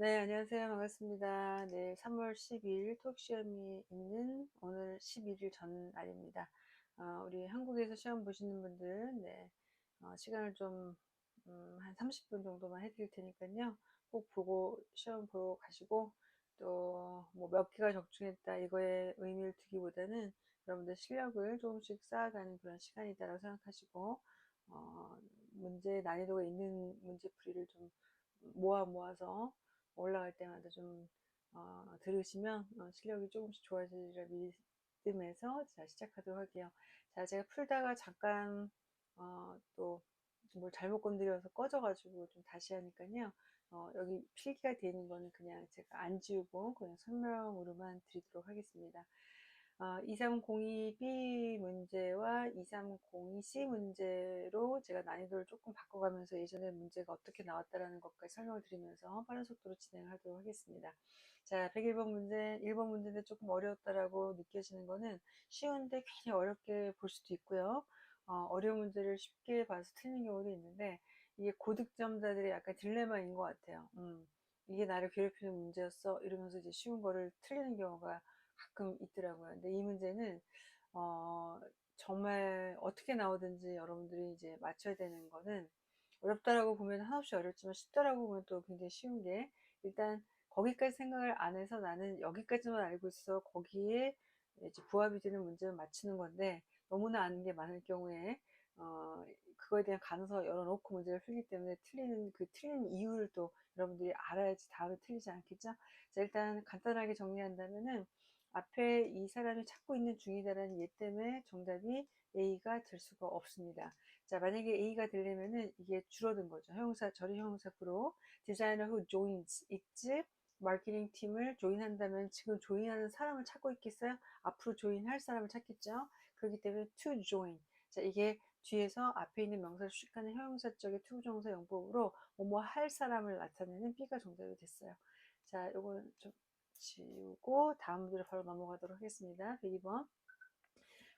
네, 안녕하세요. 반갑습니다. 네, 3월 10일 톡시험이 있는 오늘 11일 전날입니다. 어, 우리 한국에서 시험 보시는 분들, 네, 어, 시간을 좀, 음, 한 30분 정도만 해드릴 테니까요. 꼭 보고, 시험 보러 가시고, 또, 뭐, 몇 개가 적중했다, 이거에 의미를 두기보다는 여러분들 실력을 조금씩 쌓아가는 그런 시간이다라고 생각하시고, 어, 문제 난이도가 있는 문제풀이를 좀 모아 모아서 올라갈 때마다 좀 어, 들으시면 어, 실력이 조금씩 좋아지리라 믿음에서 자 시작하도록 할게요. 자 제가 풀다가 잠깐 어, 또뭘 잘못 건드려서 꺼져가지고 좀 다시 하니까요. 어, 여기 필기가 되어 있는 거는 그냥 제가 안 지우고 그냥 설명으로만 드리도록 하겠습니다. 어, 2302B 문제와 2302C 문제로 제가 난이도를 조금 바꿔가면서 예전에 문제가 어떻게 나왔다라는 것까지 설명을 드리면서 빠른 속도로 진행을 하도록 하겠습니다. 자, 101번 문제, 1번 문제인데 조금 어려웠다라고 느껴지는 거는 쉬운데 괜히 어렵게 볼 수도 있고요. 어, 려운 문제를 쉽게 봐서 틀리는 경우도 있는데 이게 고득점자들의 약간 딜레마인 것 같아요. 음, 이게 나를 괴롭히는 문제였어 이러면서 이제 쉬운 거를 틀리는 경우가 가끔 있더라고요. 근데 이 문제는 어, 정말 어떻게 나오든지 여러분들이 이제 맞춰야 되는 거는 어렵다라고 보면 한없이 어렵지만 쉽다라고 보면 또 굉장히 쉬운 게 일단 거기까지 생각을 안 해서 나는 여기까지만 알고 있어 거기에 이제 부합이 되는 문제를 맞추는 건데 너무나 아는 게 많을 경우에 어, 그거에 대한 가능성을 열어놓고 문제를 풀기 때문에 틀리는 그 틀린 이유를 또 여러분들이 알아야지 다음에 틀리지 않겠죠? 자, 일단 간단하게 정리한다면은 앞에 이 사람이 찾고 있는 중이다라는 예 때문에 정답이 A가 될 수가 없습니다. 자, 만약에 A가 되려면은 이게 줄어든 거죠. 형용사, 절의 형용사부로 디자이너 who joins 있지 마케팅 팀을 조인한다면 지금 조인하는 사람을 찾고 있겠어요? 앞으로 조인할 사람을 찾겠죠? 그렇기 때문에 to join. 자, 이게 뒤에서 앞에 있는 명사를 수식하는 형용사적의 투부정사 용법으로 뭐뭐 할 사람을 나타내는 B가 정답이 됐어요. 자, 요거는 좀 지우고 다음 문제로 바로 넘어가도록 하겠습니다. 102번.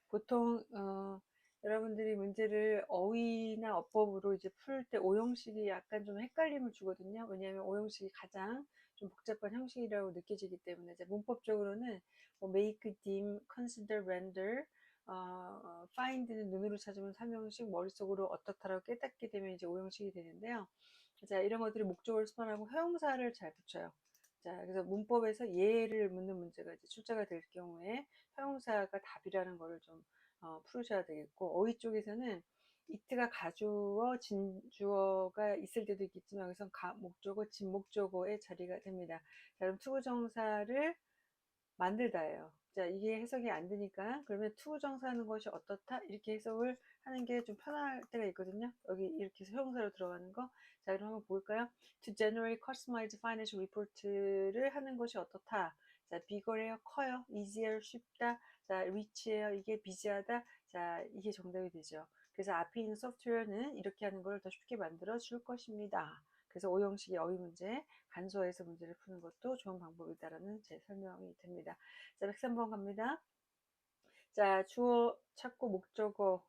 보통 어, 여러분들이 문제를 어휘나 어법으로 이제 풀 때 오형식이 약간 좀 헷갈림을 주거든요. 왜냐하면 오형식이 가장 좀 복잡한 형식이라고 느껴지기 때문에 이제 문법적으로는 뭐 make, dim, consider, render, 어, find는 눈으로 찾으면 삼형식, 머릿속으로 어떻다라고 깨닫게 되면 이제 오형식이 되는데요. 자, 이런 것들이 목적을 수반하고 형용사를 잘 붙여요. 자, 그래서 문법에서 예를 묻는 문제가 이제 출제가 될 경우에 형용사가 답이라는 거를 좀 어, 풀으셔야 되겠고 어휘 쪽에서는 이트가 가주어, 진주어가 있을 때도 있겠지만 여기서 가, 목적어, 진목적어의 자리가 됩니다. 자, 그럼 투구정사를 만들다예요. 자, 이게 해석이 안 되니까 그러면 투구정사 하는 것이 어떻다? 이렇게 해석을 하는 게 좀 편할 때가 있거든요. 여기 이렇게 해서 형용사로 들어가는 거. 자, 그럼 한번 볼까요? To generate customized financial report를 하는 것이 어떻다? 자, 비거래요, 커요, easier, 쉽다. 자, rich예요, 이게 비지하다. 자, 이게 정답이 되죠. 그래서 앞에 있는 소프트웨어는 이렇게 하는 걸 더 쉽게 만들어 줄 것입니다. 그래서 오형식의 어휘 문제, 간소화해서 문제를 푸는 것도 좋은 방법이다라는 제 설명이 됩니다. 자, 103번 갑니다. 자, 주어 찾고 목적어,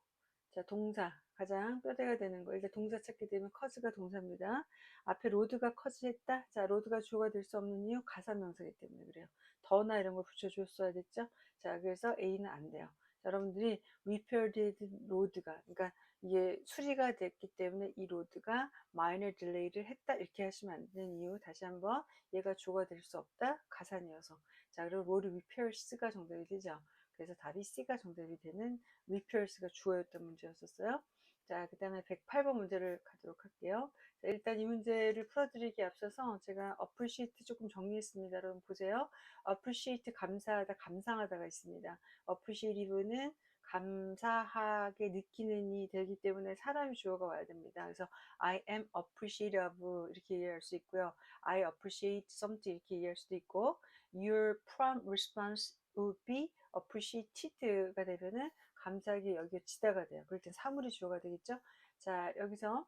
자, 동사. 가장 뼈대가 되는 거. 이제 동사 찾게 되면 커즈가 동사입니다. 앞에 로드가 커즈했다. 자, 로드가 주어가 될 수 없는 이유 가사 명사이기 때문에 그래요. 더나 이런 걸 붙여줬어야 됐죠. 자, 그래서 A는 안 돼요. 자, 여러분들이 repaired road가 그러니까 이게 수리가 됐기 때문에 이 로드가 minor delay를 했다 이렇게 하시면 안 되는 이유 다시 한번 얘가 주어가 될 수 없다 가산이어서 자 그리고 road repairs가 정답이 되죠 그래서 답이 C가 정답이 되는 repairs가 주어였던 문제였었어요 자, 그 다음에 108번 문제를 가도록 할게요. 자, 일단 이 문제를 풀어드리기 앞서서 제가 appreciate 조금 정리했습니다. 여러분 보세요. appreciate 감사하다, 감상하다가 있습니다. appreciative는 감사하게 느끼는 이 되기 때문에 사람이 주어가 와야 됩니다. 그래서 I am appreciative 이렇게 이해할 수 있고요. I appreciate something 이렇게 이해할 수도 있고 Your prompt response would be appreciated가 되면은 감사하게 여겨지다가 돼요. 그럴 땐 사물이 주어가 되겠죠. 자 여기서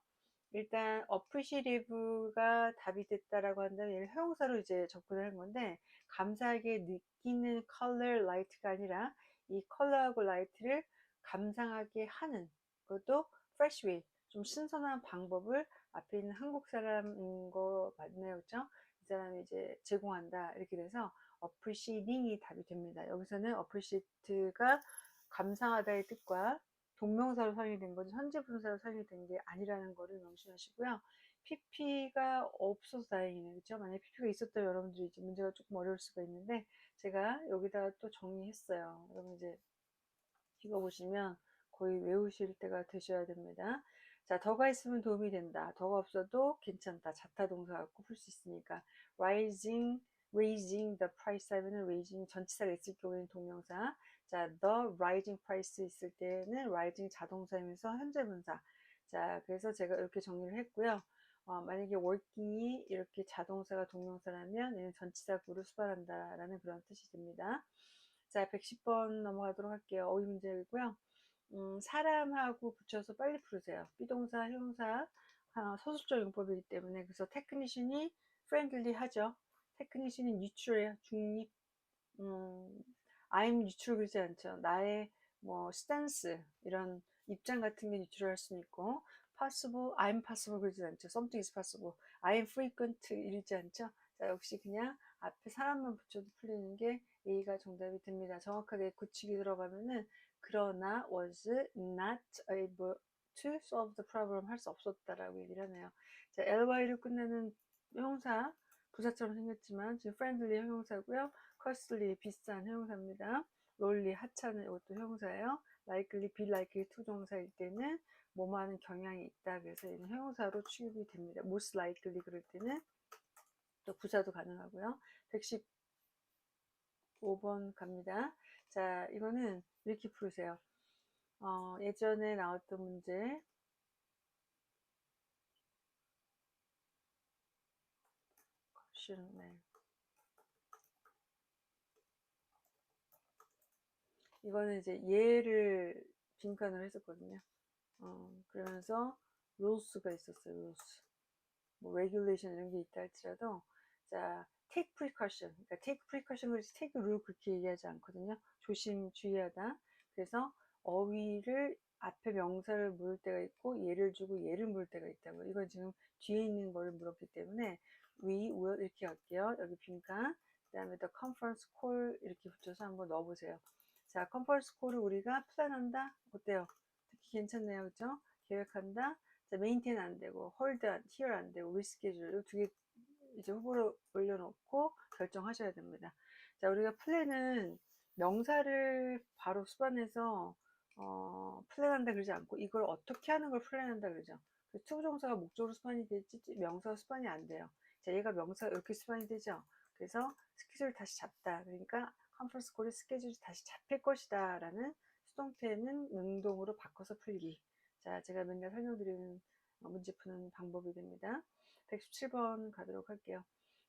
일단 appreciative가 답이 됐다라고 한다면 얘를 형용사로 이제 접근을 한 건데 감사하게 느끼는 color light가 아니라 이 컬러하고 라이트를 감상하게 하는 그것도 fresh way 좀 신선한 방법을 앞에 있는 한국 사람인 거 맞나요 그죠 이 사람이 이제 제공한다 이렇게 돼서 appreciating이 답이 됩니다. 여기서는 appreciate가 감상하다의 뜻과 동명사로 사용이 된 거지 현재 분사로 사용이 된게 아니라는 거를 명심하시고요. PP가 없어서 다행이네요. 그렇죠? 만약에 PP가 있었다면 여러분들이 이제 문제가 조금 어려울 수가 있는데 제가 여기다가 또 정리했어요. 여러분 이제 이거 보시면 거의 외우실 때가 되셔야 됩니다. 자, 더가 있으면 도움이 된다. 더가 없어도 괜찮다. 자타 동사 갖고 풀 수 있으니까 rising, raising the price 하면은 raising 전치사가 있을 경우에는 동명사. 자, the rising price 있을 때는 rising 자동사이면서 현재 분사. 자, 그래서 제가 이렇게 정리를 했고요. 어, 만약에 working이 이렇게 자동사가 동명사라면 얘는 전치사구를 수반한다라는 그런 뜻이 됩니다. 자, 110번 넘어가도록 할게요. 어휘 문제이고요. 음, 사람하고 붙여서 빨리 풀으세요. 비동사, 형용사, 아, 서술적 용법이기 때문에 그래서 테크니션이 friendly 하죠. 테크니션이 뉴트럴해요. 중립. 음, I'm 뉴트럴 그러지 않죠. 나의 뭐 스탠스 이런 입장 같은 게 뉴트럴할 수 있고 possible, I'm possible 그러지 않죠. something is possible. I'm frequent 이러지 않죠. 자, 역시 그냥 앞에 사람만 붙여도 풀리는 게 A가 정답이 됩니다. 정확하게 구칙이 들어가면은 그러나 was not able to solve the problem 할 수 없었다라고 얘기를 하네요. 자, ly로 끝내는 형용사 부사처럼 생겼지만 지금 friendly 형용사고요. costly 비싼 형용사입니다. 롤리 하찮은 이것도 형용사예요. likely, be likely 투정사일 때는 뭐뭐 하는 경향이 있다. 그래서 얘는 형용사로 취급이 됩니다. most likely 그럴 때는 또 부사도 가능하고요. 115번 갑니다. 자, 이거는 이렇게 풀으세요. 어, 예전에 나왔던 문제. 네. 이거는 이제 예를 빈칸을 했었거든요. 어, 그러면서 rules가 있었어요. rules. 뭐 regulation 이런 게 있다 할지라도 자 take precaution. 그러니까 take precaution 그렇지 take rule 그렇게 얘기하지 않거든요. 조심 주의하다. 그래서 어휘를 앞에 명사를 물을 때가 있고 예를 주고 예를 물을 때가 있다고. 이건 지금 뒤에 있는 거를 물었기 때문에 we will 이렇게 할게요. 여기 빈칸. 그 다음에 the conference call 이렇게 붙여서 한번 넣어보세요. 자, 컨퍼런스 콜을 우리가 플랜한다? 어때요? 듣기 괜찮네요. 그죠? 계획한다? 자, 메인테인 안 되고, 홀드, 히어 안 되고, 리스케줄. 이 두 개 이제 후보로 올려놓고 결정하셔야 됩니다. 자, 우리가 플랜은 명사를 바로 수반해서, 어, 플랜한다 그러지 않고, 이걸 어떻게 하는 걸 플랜한다 그러죠. 그 투부정사가 목적으로 수반이 되지, 명사가 수반이 안 돼요. 자, 얘가 명사 이렇게 수반이 되죠. 그래서 스케줄 다시 잡다. 그러니까 컨퍼런스 콜의 스케줄이 다시 잡힐 것이다 라는 수동태는 능동으로 바꿔서 풀기. 자 제가 맨날 설명드리는 어, 문제 푸는 방법이 됩니다. 117번 가도록 할게요.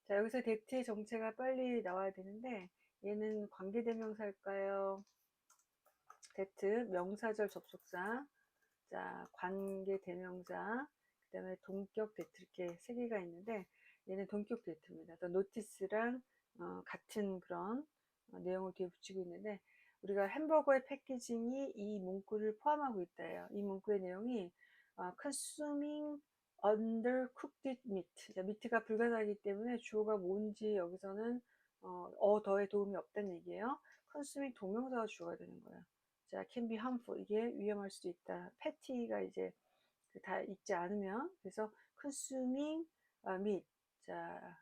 자 여기서 데트의 정체가 빨리 나와야 되는데 얘는 관계대명사일까요? 데트 명사절 접속사. 자 관계대명사. 그 다음에 동격 데트 이렇게 세 개가 있는데 얘는 동격 데트입니다 노티스랑 어, 같은 그런 어, 내용을 뒤에 붙이고 있는데 우리가 햄버거의 패키징이 이 문구를 포함하고 있다요. 이 문구의 내용이 어, consuming undercooked meat. 미트가 불가능하기 때문에 주어가 뭔지 여기서는 어, 어 더의 도움이 없다는 얘기예요. consuming 동명사가 주어가 되는 거예요. 자, can be harmful. 이게 위험할 수도 있다. 패티가 이제 다 읽지 않으면 그래서 consuming uh, meat. 자,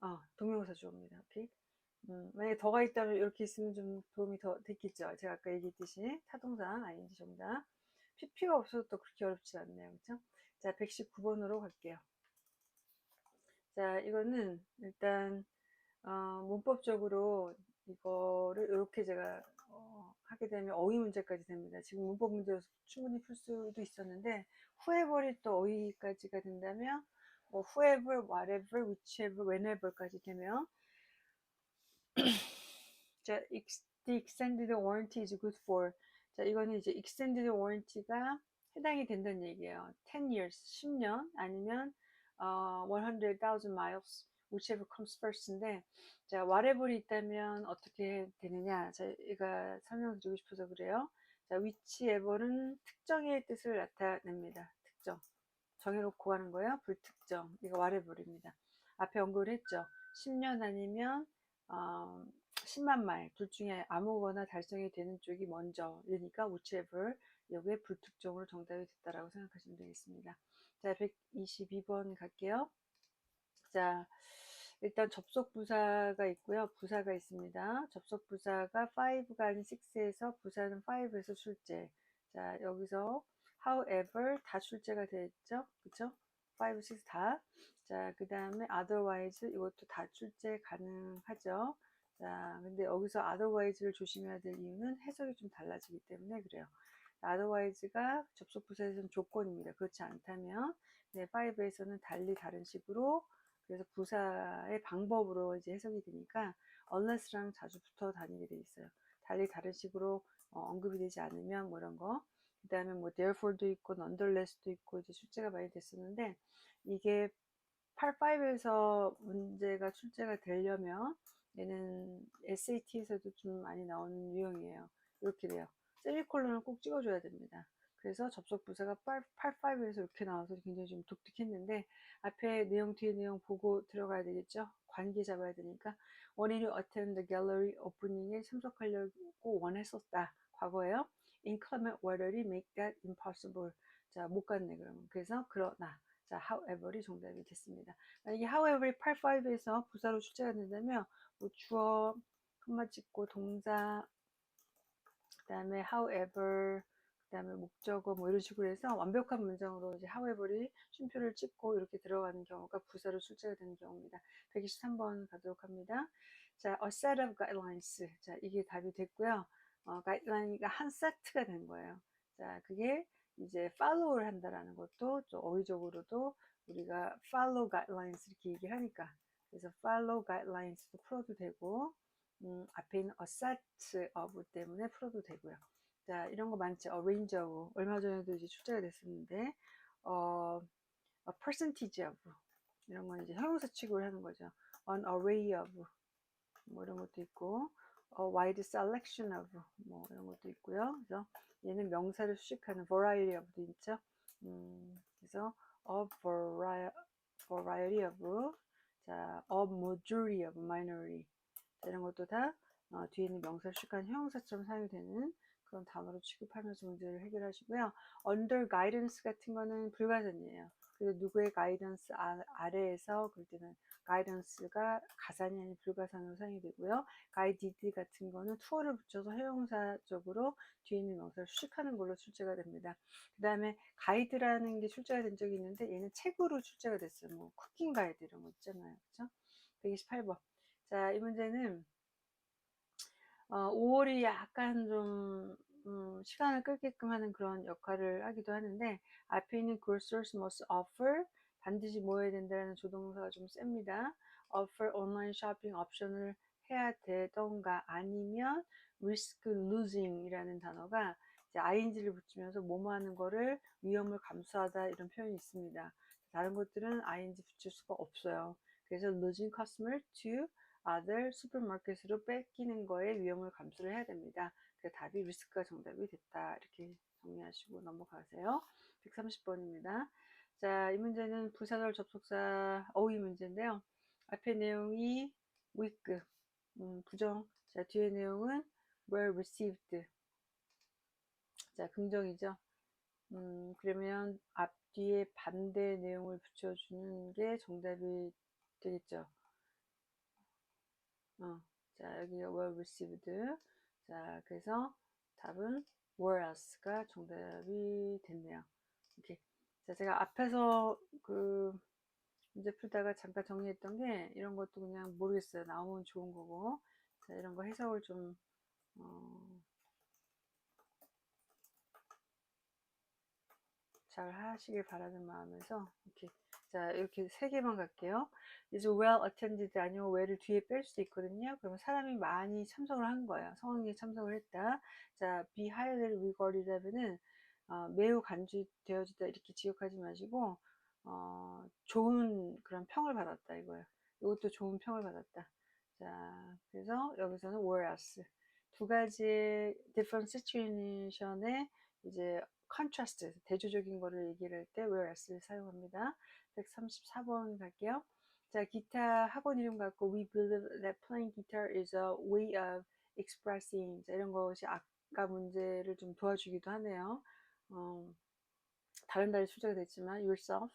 어, 동명사 주어입니다. 오케이. 음, 만약에 더가 있다면 이렇게 있으면 좀 도움이 더 됐겠죠. 제가 아까 얘기했듯이 타동사 ing 정답. PP가 없어도 또 그렇게 어렵지 않네요. 그렇죠? 자, 119번으로 갈게요. 자, 이거는 일단 어, 문법적으로 이거를 이렇게 제가 어, 하게 되면 어휘 문제까지 됩니다. 지금 문법 문제로 충분히 풀 수도 있었는데 후에버리 또 어휘까지가 된다면 뭐 whoever, whatever, whichever, whenever까지 되면 자, the extended warranty is good for. 자, 이거는 이제 extended warranty가 해당이 된다는 얘기예요. 10 years, 10년 아니면 어, 100,000 miles, whichever comes first인데, 자, whatever이 있다면 어떻게 되느냐? 제가 설명드리고 싶어서 그래요. 자, whichever는 특정의 뜻을 나타냅니다. 특정. 정해놓고 하는 거예요. 불특정. 이거 whatever입니다. 앞에 언급을 했죠. 10년 아니면 어, 10만 마일 둘 중에 아무거나 달성이 되는 쪽이 먼저 그러니까 whichever 여기에 불특정으로 정답이 됐다라고 생각하시면 되겠습니다. 자 122번 갈게요. 자 일단 접속 부사가 있고요. 부사가 있습니다. 접속 부사가 5가 아닌 6에서 부사는 5에서 출제. 자, 여기서 however 다 출제가 됐죠. 그쵸? 5, 6 다. 자, 그 다음에 otherwise 이것도 다 출제 가능하죠. 자, 근데 여기서 otherwise를 조심해야 될 이유는 해석이 좀 달라지기 때문에 그래요. otherwise가 접속 부사에서는 조건입니다. 그렇지 않다면 네, 5에서는 달리 다른 식으로 그래서 부사의 방법으로 이제 해석이 되니까 unless랑 자주 붙어 다니게 돼 있어요. 달리 다른 식으로 어, 언급이 되지 않으면 뭐 이런 거. 그 다음에 뭐 therefore도 있고 nonetheless도 있고 이제 출제가 많이 됐었는데 이게 85에서 문제가 출제가 되려면 얘는 SAT에서도 좀 많이 나오는 유형이에요. 이렇게 돼요. 세미콜론을 꼭 찍어줘야 됩니다. 그래서 접속 부사가 85에서 이렇게 나와서 굉장히 좀 독특했는데 앞에 내용 뒤에 내용 보고 들어가야 되겠죠. 관계 잡아야 되니까 원인이 attend the gallery opening에 참석하려고 원했었다. 과거에요. Inclement weather이 make that impossible. 자, 못 갔네 그러면. 그래서 그러나 자, however이 정답이 됐습니다. 만약에 however이 85에서 부사로 출제가 된다면 뭐 주어 콤마 찍고 동사 그 다음에 however 그 다음에 목적어 뭐 이런 식으로 해서 완벽한 문장으로 이제 however이 쉼표를 찍고 이렇게 들어가는 경우가 부사로 출제가 되는 경우입니다. 123번 가도록 합니다. 자, a set of guidelines. 자, 이게 답이 됐고요. 어, 가이드라인이가 한 세트가 된 거예요. 자, 그게 이제 follow를 한다라는 것도 좀 어휘적으로도 우리가 follow guidelines 이렇게 얘기를 하니까 그래서 follow guidelines도 풀어도 되고 음, 앞에 있는 set of 때문에 풀어도 되고요. 자, 이런 거 많죠. arrange of. 얼마 전에도 이제 출제가 됐었는데, 어, a percentage of. 이런 건 이제 형용사 취급을 하는 거죠. an array of. 뭐 이런 것도 있고, a wide selection of. 뭐 이런 것도 있고요. 그래서 얘는 명사를 수식하는 variety of도 있죠. 음, 그래서 a variety, of. 자, a majority of, minority. 자, 이런 것도 다 어, 뒤에 있는 명사를 수식하는 형용사처럼 사용이 되는 그런 단어로 취급하면서 문제를 해결하시고요. under guidance 같은 거는 불가산이에요. 그래서 누구의 가이던스 아, 래에서 그럴 때는 가이던스가 가산이 아닌 불가산으로 사용이 되고요. 가이디드 같은 거는 투어를 붙여서 형용사적으로 뒤에 있는 명사를 수식하는 걸로 출제가 됩니다. 그 다음에 가이드라는 게 출제가 된 적이 있는데 얘는 책으로 출제가 됐어요. 뭐 쿠킹 가이드 이런 거 있잖아요. 그죠? 128번. 자, 이 문제는 어, 5월이 약간 좀 음, 시간을 끌게끔 하는 그런 역할을 하기도 하는데 앞에 있는 cursors must offer 반드시 뭐 해야 된다는 조동사가 좀 셉니다. offer 온라인 쇼핑 옵션을 해야 되던가 아니면 risk losing 이라는 단어가 이제 ing를 붙이면서 뭐뭐 하는 거를 위험을 감수하다 이런 표현이 있습니다. 다른 것들은 ing 붙일 수가 없어요. 그래서 losing customer to other 슈퍼마켓으로 뺏기는 거에 위험을 감수를 해야 됩니다. 그 답이 리스크가 정답이 됐다. 이렇게 정리하시고 넘어가세요. 130번입니다. 자, 이 문제는 부사절 접속사 어휘 문제인데요. 앞에 내용이 weak, 음, 부정. 자, 뒤에 내용은 were received. 자, 긍정이죠. 음, 그러면 앞뒤에 반대 내용을 붙여주는 게 정답이 되겠죠. 어, 자, 여기가 well received. 자, 그래서 답은 whereas가 정답이 됐네요. 이렇게. 자, 제가 앞에서 그 문제 풀다가 잠깐 정리했던 게 이런 것도 그냥 모르겠어요. 나오면 좋은 거고. 자, 이런 거 해석을 좀, 어, 잘 하시길 바라는 마음에서 이렇게 자 이렇게 세 개만 갈게요. is well attended 아니면 well을 뒤에 뺄 수도 있거든요. 그러면 사람이 많이 참석을 한 거예요. 성황리에 참석을 했다. 자 be highly regarded 하면은 어, 매우 간주되어지다 이렇게 지역하지 마시고 어, 좋은 그런 평을 받았다 이거예요. 이것도 좋은 평을 받았다. 자 그래서 여기서는 whereas 두 가지의 different situation에 이제 contrast, 대조적인 거를 얘기를 할 때 whereas를 사용합니다. 134번 갈게요. 자, 기타 학원 이름 갖고 we believe that playing guitar is a way of expressing 자, 이런 것이 아까 문제를 좀 도와주기도 하네요. 어, 다른 달에 출제가 됐지만 yourself.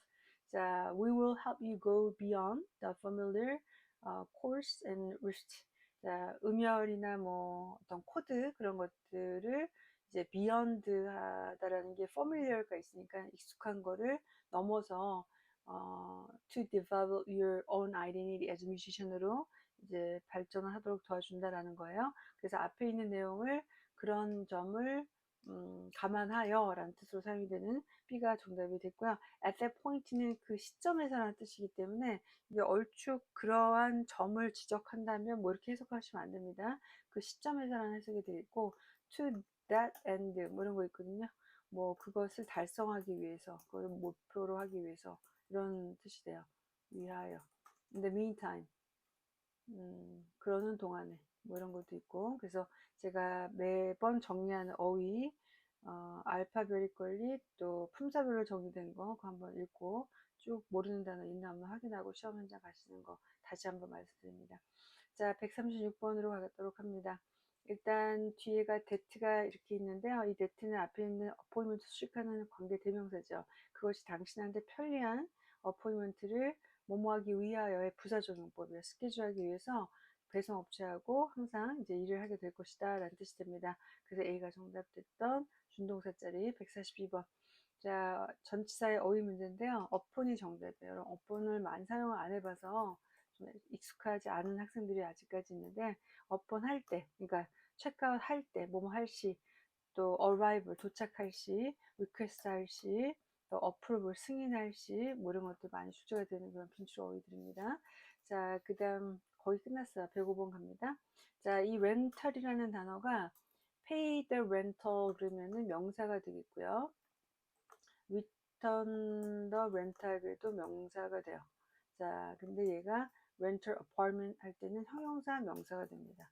자, we will help you go beyond the familiar uh, course and risk. 자, 음열이나 뭐 어떤 코드 그런 것들을 이제 beyond 하다라는 게 familiar가 있으니까 익숙한 거를 넘어서 어, to develop your own identity as a musician으로 이제 발전을 하도록 도와준다라는 거예요. 그래서 앞에 있는 내용을 그런 점을 음, 감안하여 라는 뜻으로 사용이 되는 B가 정답이 됐고요. at that point는 그 시점에서라는 뜻이기 때문에 이게 얼추 그러한 점을 지적한다면 뭐 이렇게 해석하시면 안 됩니다. 그 시점에서라는 해석이 되겠고 to that end 뭐 이런 거 있거든요. 뭐 그것을 달성하기 위해서 그걸 목표로 하기 위해서 이런 뜻이 돼요. 위하여. The meantime 음, 그러는 동안에 뭐 이런 것도 있고 그래서 제가 매번 정리하는 어휘 어, 알파벳 권리 또 품사별로 정리된 거 그거 한번 읽고 쭉 모르는 단어 있나 없나 확인하고 시험 현장 가시는 거 다시 한번 말씀드립니다. 자 136번으로 가도록 합니다. 일단 뒤에가 데트가 이렇게 있는데요. 이 데트는 앞에 있는 어포인먼트 수식하는 관계 대명사죠. 그것이 당신한테 편리한 어포인먼트를 뭐뭐하기 위하여의 부사적용법이에요. 스케줄하기 위해서 배송업체하고 항상 이제 일을 하게 될 것이다 라는 뜻이 됩니다. 그래서 A가 정답됐던 준동사 자리 142번 자 전치사의 어휘 문제인데요. 어폰이 정답이에요. 여러분 어폰을 많이 사용을 안 해봐서 좀 익숙하지 않은 학생들이 아직까지 있는데 어폰 할 때, 그러니까 체크아웃 할 때, 뭐뭐 할 시, 또 arrival 도착할 시, request 할 시, 또 approval 승인할 시, 뭐 이런 것들 많이 출제가 되는 그런 빈출 어휘들입니다. 자, 그 다음 거의 끝났어요. 105번 갑니다. 자, 이 렌탈이라는 단어가 pay the rental 그러면은 명사가 되겠고요. return the rental 그래도 명사가 돼요. 자, 근데 얘가 rental apartment 할 때는 형용사 명사가 됩니다.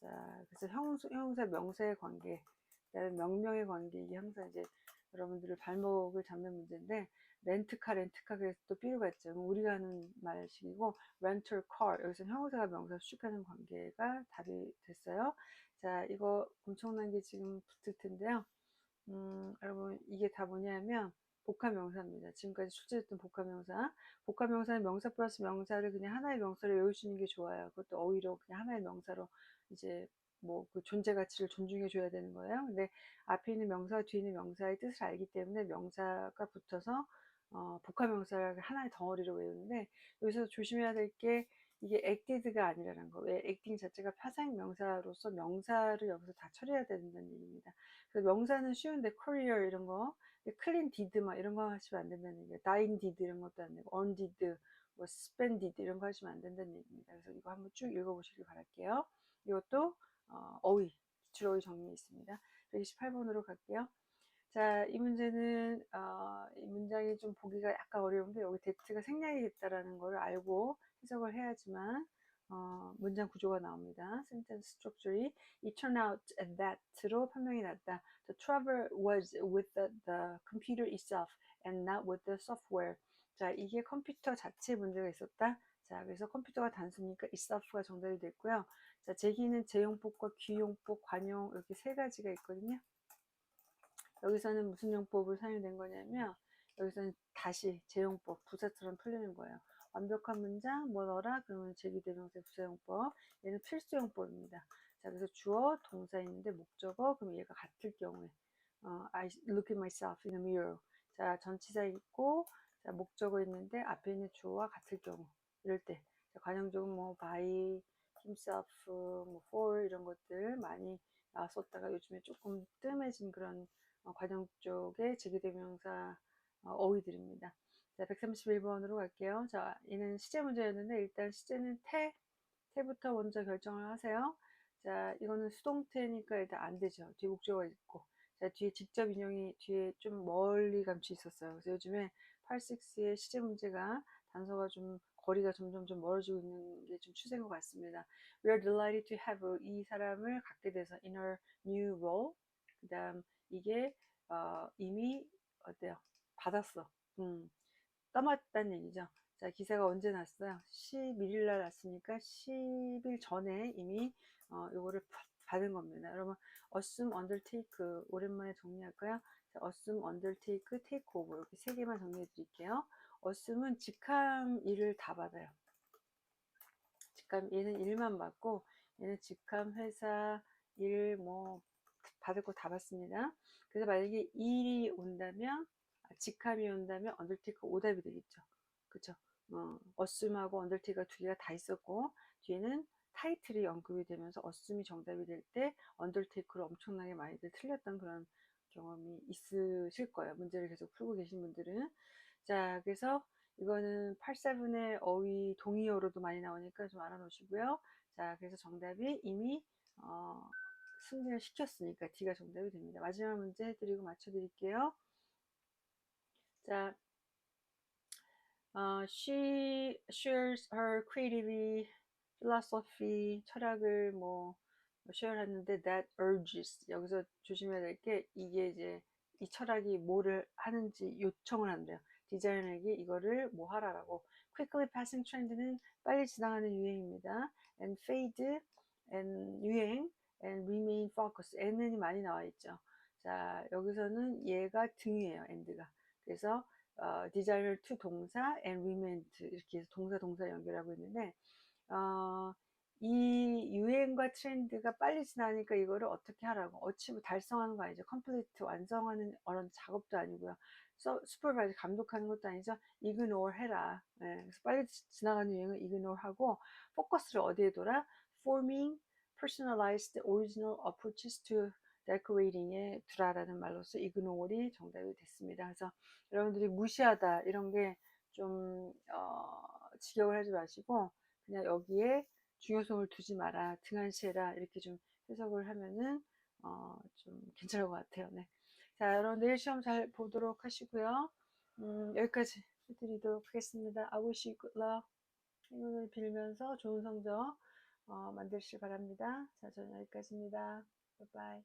자, 그래서 형용사, 형용사 명사의 관계, 명명의 관계 이게 항상 이제 여러분들을 발목을 잡는 문제인데 렌트카 렌트카 그래서 또 삐루가 있죠. 우리가 하는 말식이고 rental car 여기서 형용사가 명사 수식하는 관계가 답이 됐어요. 자, 이거 엄청난 게 지금 붙을 텐데요. 음, 여러분 이게 다 뭐냐면 복합명사입니다. 지금까지 출제했던 복합명사. 복합명사는 명사 플러스 명사를 그냥 하나의 명사로 외우시는 게 좋아요. 그것도 어휘로 그냥 하나의 명사로 이제 뭐 그 존재 가치를 존중해 줘야 되는 거예요. 근데 앞에 있는 명사와 뒤에 있는 명사의 뜻을 알기 때문에 명사가 붙어서 어, 복합명사를 하나의 덩어리로 외우는데 여기서 조심해야 될 게 이게 acted가 아니라는 거. 왜 acting 자체가 파생 명사로서 명사를 여기서 다 처리해야 된다는 얘기입니다. 그래서 명사는 쉬운데 career 이런 거, clean did 막 이런 거 하시면 안 된다는 얘기예요. dying did 이런 것도 안 되고 earn did, 뭐 spend did 이런 거 하시면 안 된다는 얘기입니다. 그래서 이거 한번 쭉 읽어보시길 바랄게요. 이것도 어, 어휘, 기출어휘 정리에 있습니다. 128번으로 갈게요. 자, 이 문제는 어, 이 문장이 좀 보기가 약간 어려운데 여기 데트가 생략이 됐다라는 걸 알고 해석을 해야지만 어, 문장 구조가 나옵니다. sentence structure이 It turned out that로 판명이 났다. The trouble was with the, the computer itself and not with the software. 자, 이게 컴퓨터 자체에 문제가 있었다. 자, 그래서 컴퓨터가 단수니까 itself가 정답이 됐고요. 자, 제기는 제용법과 귀용법, 관용 이렇게 세 가지가 있거든요. 여기서는 무슨 용법을 사용된 거냐면 여기서는 다시 제용법, 부사처럼 풀리는 거예요. 완벽한 문장 뭐 넣어라 그러면 제기대명사 부사용법 얘는 필수용법입니다. 자 그래서 주어 동사 있는데 목적어 그럼 얘가 같을 경우에 어, I look at myself in a mirror 자 전치사 있고 자 목적어 있는데 앞에 있는 주어와 같을 경우 이럴 때 자, 관용적은 뭐 by himself 뭐 for 이런 것들 많이 나왔었다가 요즘에 조금 뜸해진 그런 어, 관용 쪽의 제기대명사 어, 어휘들입니다. 자, 131번으로 갈게요. 자, 얘는 시제 문제였는데 일단 시제는 태, 태부터 먼저 결정을 하세요. 자, 이거는 수동태니까 일단 안 되죠. 뒤에 목적어가 있고. 자, 뒤에 직접 인용이 뒤에 좀 멀리 감치 있었어요. 그래서 요즘에 86의 시제 문제가 단서가 좀 거리가 점점 좀 멀어지고 있는 게 좀 추세인 것 같습니다. We are delighted to have 이 사람을 갖게 돼서 in our new role. 그 다음 이게 어, 이미 어때요? 받았어. 음, 떠맡다는 얘기죠. 자, 기사가 언제 났어요? 11일 날 났으니까 10일 전에 이미 어, 요거를 파- 받은 겁니다. 여러분, assume, undertake 오랜만에 정리할까요? undertake, take over 이렇게 세 개만 정리해 드릴게요. assume은 직함 일을 다 받아요. 직감 얘는 일만 받고 얘는 직함 회사 일 뭐 받을 거 다 받습니다. 그래서 만약에 일이 온다면 아, 직함이 온다면 언더테이크 오답이 되겠죠. 그쵸? 어, 어스움하고 언더테이크가 두 개가 다 있었고 뒤에는 타이틀이 언급이 되면서 어스움이 정답이 될 때 언더테이크로 엄청나게 많이들 틀렸던 그런 경험이 있으실 거예요. 문제를 계속 풀고 계신 분들은. 자, 그래서 이거는 87의 어휘 동의어로도 많이 나오니까 좀 알아놓으시고요. 자, 그래서 정답이 이미 어, 승진을 시켰으니까 D가 정답이 됩니다. 마지막 문제 해드리고 맞춰드릴게요. 자, 어, she shares her creativity, philosophy, 철학을 뭐 share 했는데 that urges 여기서 조심해야 될 게 이게 이제 이 철학이 뭐를 하는지 요청을 한대요. 디자이너에게 이거를 뭐 하라라고. quickly passing trend는 빨리 지나가는 유행입니다. and fade and 유행 and remain focus. N이 많이 나와 있죠. 자, 여기서는 얘가 등이에요. end가. 그래서 어, designer to 동사 and remain to 이렇게 해서 동사 동사 연결하고 있는데 어, 이 유행과 트렌드가 빨리 지나니까 이거를 어떻게 하라고 어치브 달성하는 거 아니죠 컴플리트 완성하는 그런 작업도 아니고요 슈퍼바이저 감독하는 것도 아니죠 이그노어 해라 네, 그래서 빨리 지나가는 유행을 이그노어 하고 포커스를 어디에 둬라 forming personalized original approaches to decorating에 두라라는 말로서 이그노어이 정답이 됐습니다 그래서 여러분들이 무시하다 이런 게좀 어, 직역을 하지 마시고 그냥 여기에 중요성을 두지 마라, 등한시해라 이렇게 좀 해석을 하면은 어, 좀 괜찮을 것 같아요. 네. 자, 여러분 내일 시험 잘 보도록 하시고요. 음, 여기까지 해드리도록 하겠습니다. I wish you good luck. 행운을 빌면서 좋은 성적 어, 만드시길 바랍니다. 자, 저는 여기까지입니다. 바이바이.